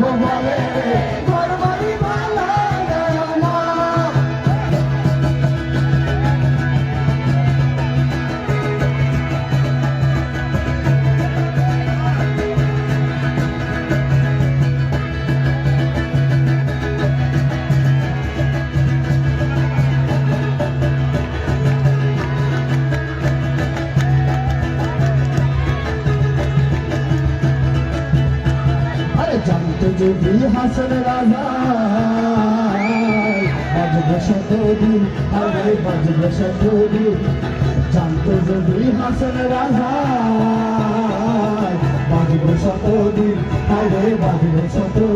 Романе, যদি হাসন রাজা, বাজবে শতদিন আরে বাজবে শতদিন জানতো যদি হাসন রাজা, বাজবে শতদিন আরে বাজবে শতদিন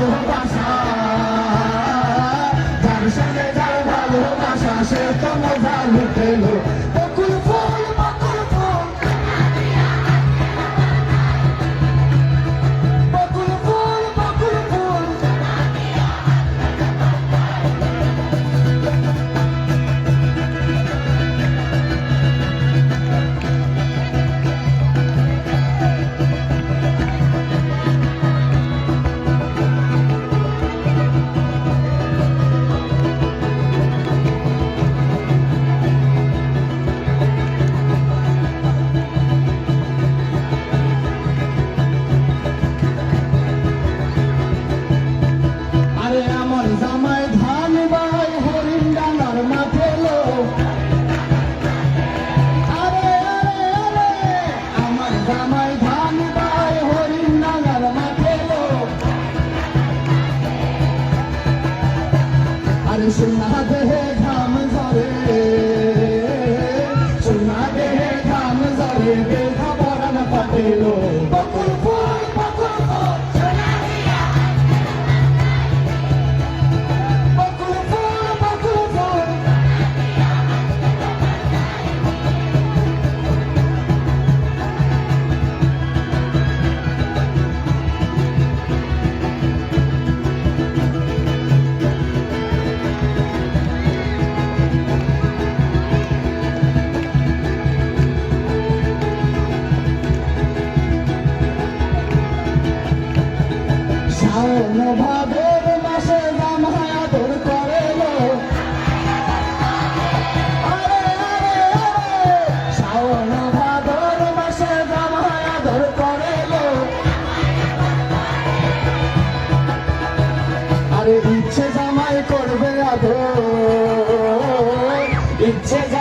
的大侠。ዛሬ ইচ্ছে